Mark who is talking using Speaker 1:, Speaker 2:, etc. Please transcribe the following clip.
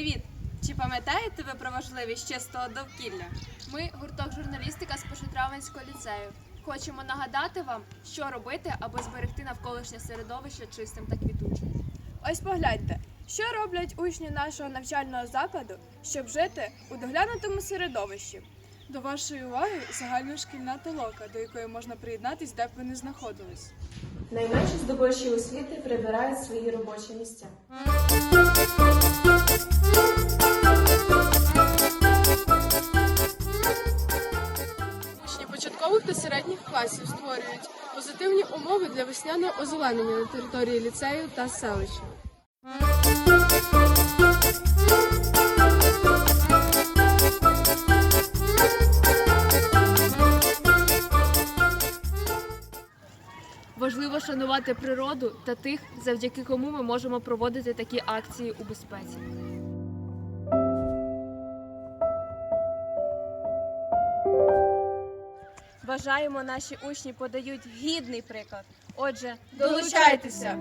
Speaker 1: Привіт! Чи пам'ятаєте ви про важливість чистого довкілля?
Speaker 2: Ми гурток журналістика з Пошетравенського ліцею. Хочемо нагадати вам, що робити, аби зберегти навколишнє середовище чистим та квітучим.
Speaker 3: Ось погляньте, що роблять учні нашого навчального закладу, щоб жити у доглянутому середовищі. До вашої уваги загальношкільна толока, до якої можна приєднатись, де б ви не знаходились.
Speaker 4: Найменші здобувачі освіти прибирають свої робочі місця.
Speaker 5: Початкових та середніх класів створюють позитивні умови для весняного озеленення на території ліцею та селища.
Speaker 2: Важливо шанувати природу та тих, завдяки кому ми можемо проводити такі акції у безпеці.
Speaker 1: Вважаємо, наші учні подають гідний приклад. Отже,
Speaker 3: Долучайтеся!